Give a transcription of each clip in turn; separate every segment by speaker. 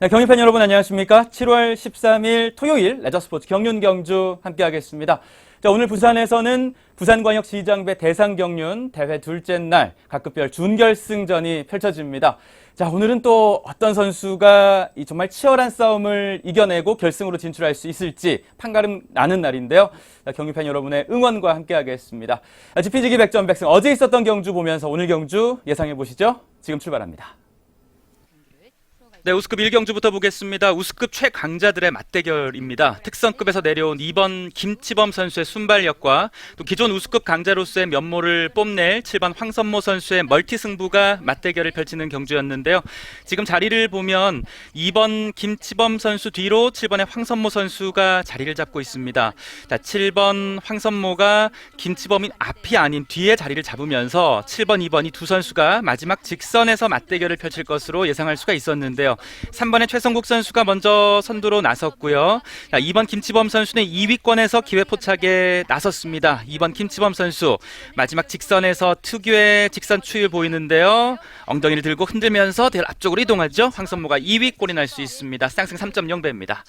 Speaker 1: 네, 경기팬 여러분 안녕하십니까? 7월 13일 토요일 레저스포츠 경륜 경주 함께하겠습니다. 자, 오늘 부산에서는 부산광역시장배 대상 경륜 대회 둘째 날 각급별 준결승전이 펼쳐집니다. 자, 오늘은 또 어떤 선수가 이 정말 치열한 싸움을 이겨내고 결승으로 진출할 수 있을지 판가름 나는 날인데요. 자, 경기팬 여러분의 응원과 함께하겠습니다. 자, 지피지기 백전백승 어제 있었던 경주 보면서 오늘 경주 예상해 보시죠. 지금 출발합니다. 네, 우스급 1경주부터 보겠습니다. 우스급 최강자들의 맞대결입니다. 특선급에서 내려온 2번 김치범 선수의 순발력과 또 기존 우스급 강자로서의 면모를 뽐낼 7번 황선모 선수의 멀티 승부가 맞대결을 펼치는 경주였는데요. 지금 자리를 보면 2번 김치범 선수 뒤로 7번의 황선모 선수가 자리를 잡고 있습니다. 자, 7번 황선모가 김치범인 앞이 아닌 뒤에 자리를 잡으면서 7번, 2번이 두 선수가 마지막 직선에서 맞대결을 펼칠 것으로 예상할 수가 있었는데요. 3번의 최성국 선수가 먼저 선두로 나섰고요. 자, 2번 김치범 선수는 2위권에서 기회 포착에 나섰습니다. 2번 김치범 선수 마지막 직선에서 특유의 직선 추일 보이는데요. 엉덩이를 들고 흔들면서 대 앞쪽으로 이동하죠. 황선모가 2위 꼴이 날 수 있습니다. 쌍승 3.0배입니다.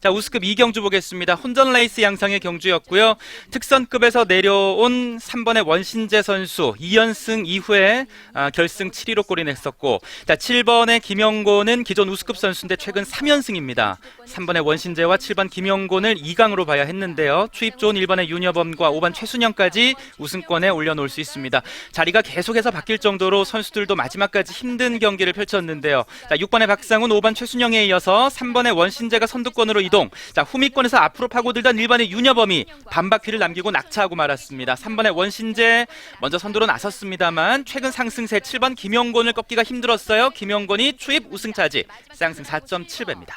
Speaker 1: 자, 우스급 2경주 보겠습니다. 혼전 레이스 양상의 경주였고요. 특선급에서 내려온 3번의 원신재 선수 2연승 이후에 아, 결승 7위로 골이 냈었고 자, 7번의 김영곤은 기존 우스급 선수인데 최근 3연승입니다. 3번의 원신재와 7번 김영곤을 2강으로 봐야 했는데요. 추입 좋은 1번의 윤여범과 5번 최순영까지 우승권에 올려놓을 수 있습니다. 자리가 계속해서 바뀔 정도로 선수들도 마지막까지 힘든 경기를 펼쳤는데요. 자, 6번의 박상훈, 5번 최순영에 이어서 3번의 원신재가 선두권으로 이동. 자, 후미권에서 앞으로 파고들던 1번의 윤여범이 반바퀴를 남기고 낙차하고 말았습니다. 3번의 원신재 먼저 선두로 나섰습니다만 최근 상승세 7번 김영곤을 꺾기가 힘들었어요. 김영곤이 추입 우승차지 쌍승 4.7배입니다.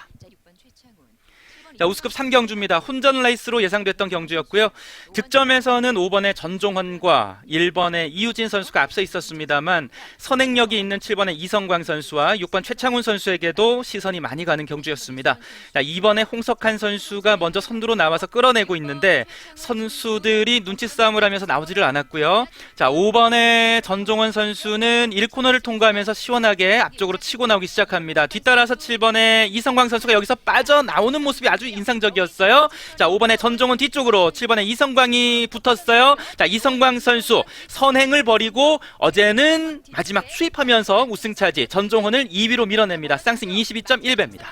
Speaker 1: 자, 우스급 3경주입니다. 혼전 레이스로 예상됐던 경주였고요. 득점에서는 5번의 전종헌과 1번의 이유진 선수가 앞서 있었습니다만 선행력이 있는 7번의 이성광 선수와 6번 최창훈 선수에게도 시선이 많이 가는 경주였습니다. 자, 2번의 홍석한 선수가 먼저 선두로 나와서 끌어내고 있는데 선수들이 눈치 싸움을 하면서 나오지를 않았고요. 자, 5번의 전종헌 선수는 1코너를 통과하면서 시원하게 앞쪽으로 치고 나오기 시작합니다. 뒤따라서 7번의 이성광 선수가 여기서 빠져나오는 모습이 아주 인상적이었어요. 자, 5번의 전종훈 뒤쪽으로 7번의 이성광이 붙었어요. 자, 이성광 선수 선행을 벌이고 어제는 마지막 수입하면서 우승 차지 전종훈을 2위로 밀어냅니다. 쌍승 22.1배입니다.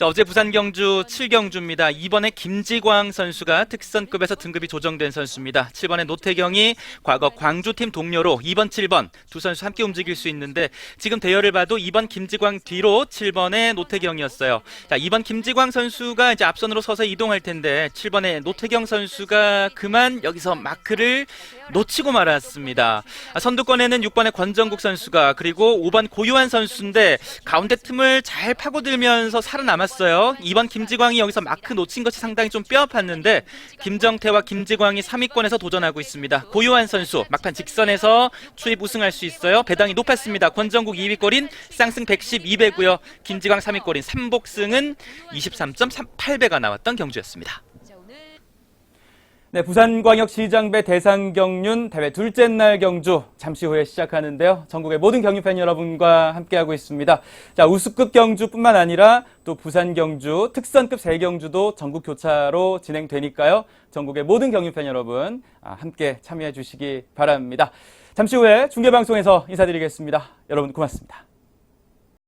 Speaker 1: 자, 어제 부산 경주 7경주입니다. 이번에 김지광 선수가 특선급에서 등급이 조정된 선수입니다. 7번의 노태경이 과거 광주팀 동료로 2번, 7번 두 선수 함께 움직일 수 있는데 지금 대열을 봐도 2번 김지광 뒤로 7번의 노태경이었어요. 자, 2번 김지광 선수가 이제 앞선으로 서서 이동할 텐데 7번의 노태경 선수가 그만 여기서 마크를 놓치고 말았습니다. 아, 선두권에는 6번의 권정국 선수가 그리고 5번 고유한 선수인데 가운데 틈을 잘 파고들면서 살아남았 어요. 2번 김지광이 여기서 마크 놓친 것이 상당히 좀 뼈아팠는데 김정태와 김지광이 3위권에서 도전하고 있습니다. 고유한 선수 막판 직선에서 추입 우승할 수 있어요. 배당이 높았습니다. 권정국 2위꼴인 쌍승 112배고요. 김지광 3위꼴인 삼복승은 23.38배가 나왔던 경주였습니다. 네, 부산광역시장배 대상경륜 대회 둘째 날 경주 잠시 후에 시작하는데요. 전국의 모든 경유팬 여러분과 함께하고 있습니다. 자, 우수급 경주뿐만 아니라 또 부산 경주, 특선급 세 경주도 전국 교차로 진행되니까요. 전국의 모든 경유팬 여러분 아, 함께 참여해 주시기 바랍니다. 잠시 후에 중계방송에서 인사드리겠습니다. 여러분 고맙습니다.